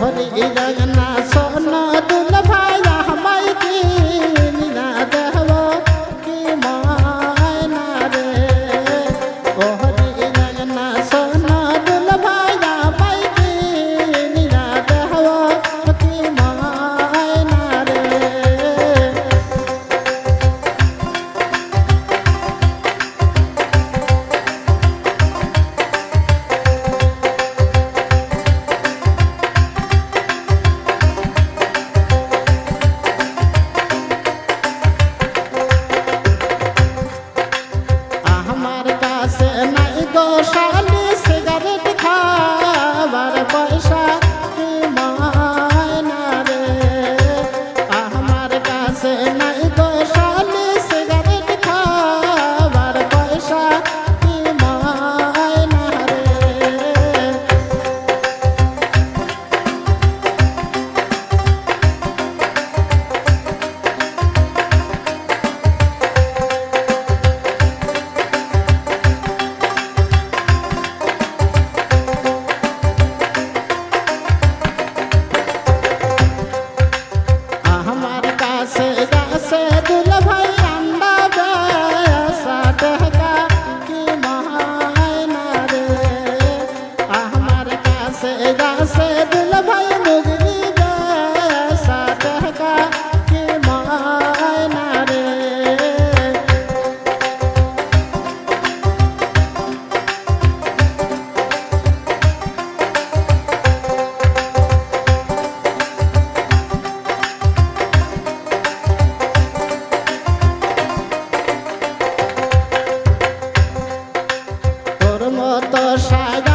hori idangna সালে cigarette খাবার পয়সা। যত সাজা